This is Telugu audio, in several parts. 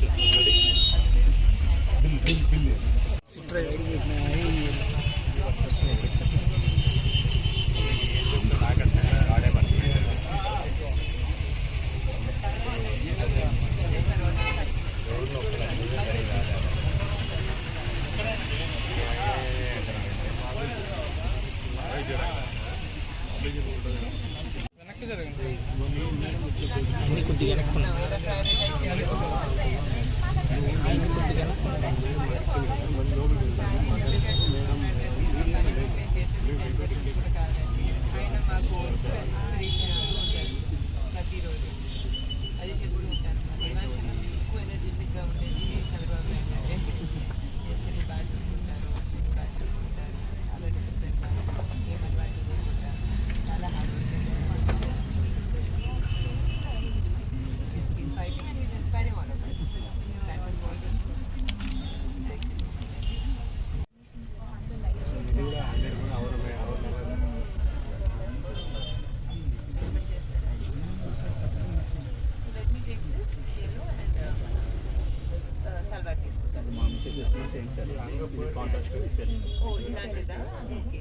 చేస్తున్నాం ఆయన మాకు ఓ ఇలాంటిదా ఓకే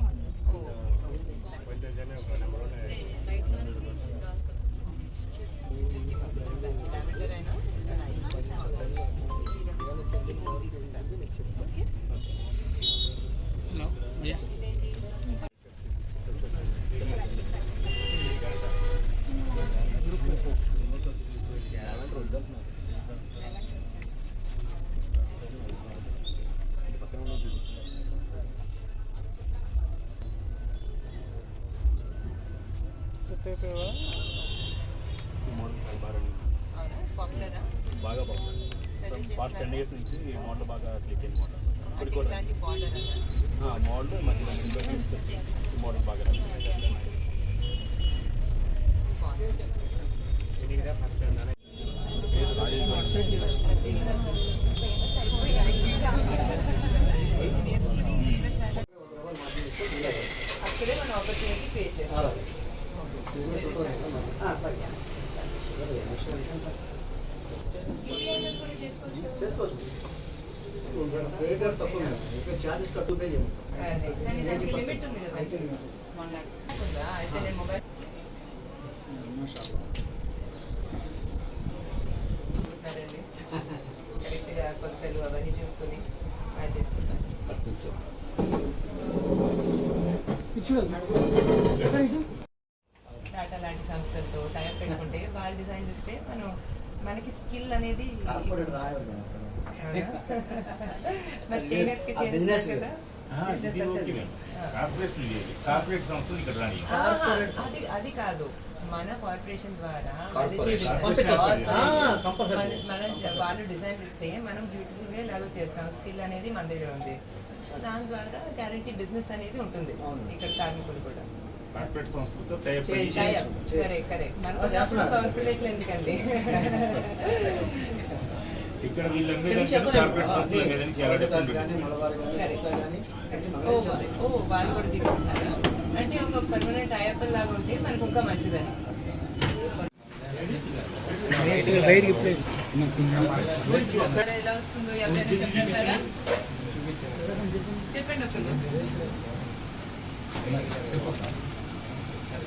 అవునా పాపులరా బాగా బాగుంది సజెస్ట్ పాస్ట్ టెన్ చేస్తారా ఇయర్స్ నుంచి ఈ మోడల్ బాగా క్లిక్ అయింది మోడల్ అంటే ఇప్పుడు కూడా ఇలాంటి బార్డర్ అలా మోడల్ మంచి ఈ మోడల్ బాగా బాగుంది అయితే నేను మొబైల్ చూస్తారండి కరెక్ట్గా కొలతలు అవన్నీ చూసుకొని అది చేసుకుంటాను టాటా లాంటి సంస్థలతో టైప్ పెట్టుకుంటే వాళ్ళు డిజైన్ ఇస్తే మనం మనకి స్కిల్ అనేది. మరి చేనేతకి కదా. కార్పొరేట్ సంస్థలు ఇక్కడ రాని. అది అది కాదు. మన కార్పొరేషన్ ద్వారా. మన వాళ్ళు డిజైన్ ఇస్తే మనం బ్యూటిఫుల్గా ఎలాగో చేస్తాం. స్కిల్ అనేది మన దగ్గర ఉంది. సో దాని ద్వారా గ్యారంటీ బిజినెస్ అనేది ఉంటుంది. ఇక్కడ కార్మికులు కూడా. కార్పొరేట్ సంస్థలతో టైప్ చేయి, చేసి చేయి. చేయొచ్చు. కరెక్ట్ కరెక్ట్ మనకు ఆ, చేస్తున్నారు. కార్పొరేట్లు ఎందుకండి ఇక్కడ వీళ్ళందరూ ఇక్కడ నుంచి ఎక్కడ కార్పొరేట్ సంస్థల మీద నుంచి చాలా వికాస్ డిఫరెంట్ కానీ, ఉంటుంది. మలబార్ కానీ, Correct. ఇట్లా కానీ, అన్ని మన ఓ నుంచి వస్తాయి. ఓ వాళ్ళు కూడా తీసుకుంటారా అంటే ఒక పర్మనెంట్ అయ్యప్పల్ లాగా ఉంటే మనకు ఇంకా మంచిదని మరి ఎలా వస్తుందో ఎవరైనా చెప్తారా చెప్పండి ఒకరు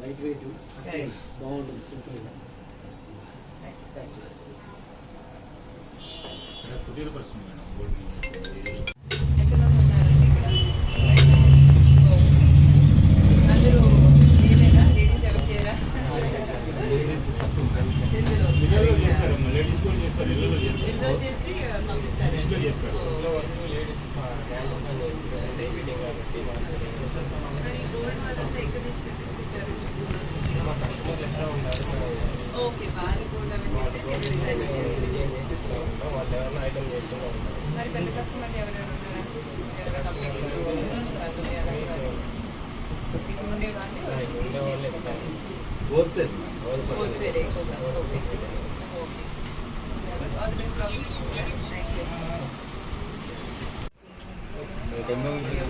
లైట్ వెయిట్. బాగుంటుంది సింపుల్ కుటీర పరిశ్రమ మేడం గోల్డ్ ఎంతమంది ఉన్నారండి ఇక్కడ అందరూ ఏదైనా లేడీస్ ఎవరు చేయరా ఎందులో? ఇళ్ళలో చేస్తారు లేడీస్ కూడా చేస్తారు ఇళ్ళలో చేస్తారు ఇంట్లో చేసి పంపిస్తారు ఇంట్లో చేస్తారు. మరి గోల్డ్ వాళ్ళంతా ఎక్కడ నుంచి తెచ్చుకుంటారు ఓకే వారి కూడా డిజైన్ చేసి మరి పెద్ద కస్టమర్ ఎవరైనా ఉన్నారా ఎవరైనా కంపెనీస్ లేకపోతే అలాగే ఇక్కడ ఉండే వాళ్ళు వచ్చి తీసుకెళ్ళిపోతారు. హోల్సేల్ హోల్సేల్ ఎక్కువగా okay okay all the best thank you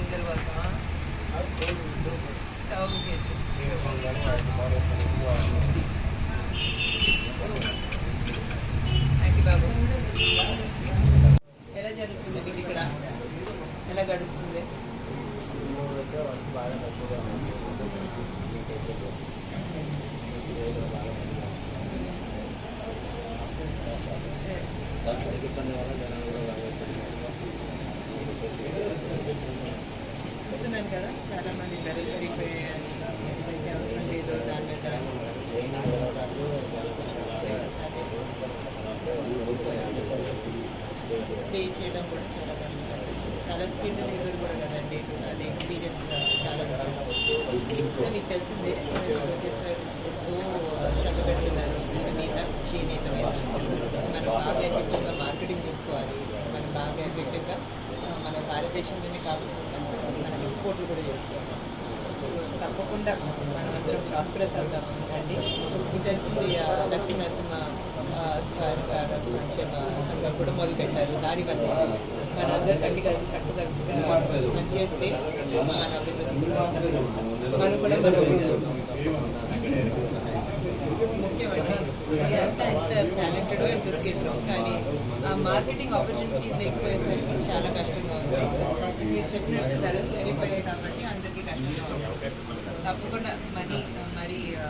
చాలా స్కిల్ లేబర్ కూడా కదండి. అది ఎక్స్పీరియన్స్ చాలా బాగా మీకు తెలిసిందే లోకేష్ సార్ శ్రద్ధ పెడుతున్నారు దీని మీద చేనేత మీద మనం బాగా ఎఫెక్టివ్గా మార్కెటింగ్ చేసుకోవాలి. మనం బాగా ఎఫెక్టివ్గా మన భారతదేశంలోనే కాకుండా మన ఎక్స్పోర్ట్లు కూడా చేసుకోవాలి. సో తప్పకుండా మనం అందరం ప్రాస్పరస్ అవుతాం. అండి. మీకు తెలిసింది లక్ష్మీ నరసింహ స్వామి గారు సంక్షేమ కూడా మొదలు పెట్టారు దాని వల్ల మన అందరు కట్టి కలిసి కట్టు కలిసిగా మనం చేస్తే మన అభివృద్ధి మనం కూడా మనం ముఖ్యమండి ఎంత ఎంత టాలెంటెడ్ ఎంత స్కిల్ కానీ ఆ మార్కెటింగ్ ఆపర్చునిటీస్ లేకపోయేసరికి చాలా కష్టంగా ఉంది మీరు చెప్పినట్టు ధరలు పెరిగిపోయాయి కాబట్టి అందరికీ కష్టంగా ఉంది తప్పకుండా మనీ మరి ఆ,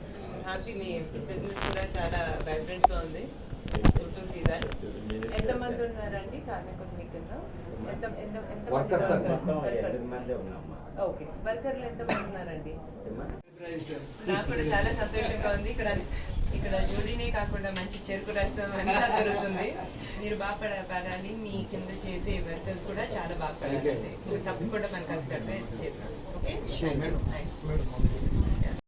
హ్యాపీ మీ బిజినెస్ కూడా చాలా వైబ్రెంట్గా ఉంది. టు సీ దట్ ఎంతమంది ఉన్నారండి? కార్మికులు మీ కింద ఎంత ఎంత ఎంత ఓకే వర్కర్లు ఎంతమంది ఉన్నారండి? నాకు కూడా చాలా సంతోషంగా ఉంది. ఇక్కడ ఇక్కడ జ్యూరీనే కాకుండా మంచి చెరుకు రసం అంతా దొరుకుతుంది మీరు బాగా పడ- పడాలి. మీ కింద చేసే వర్కర్స్ కూడా చాలా బాగా పడాలి తప్పకుండా మనకు కట్టే చేద్దాం. Okay thank you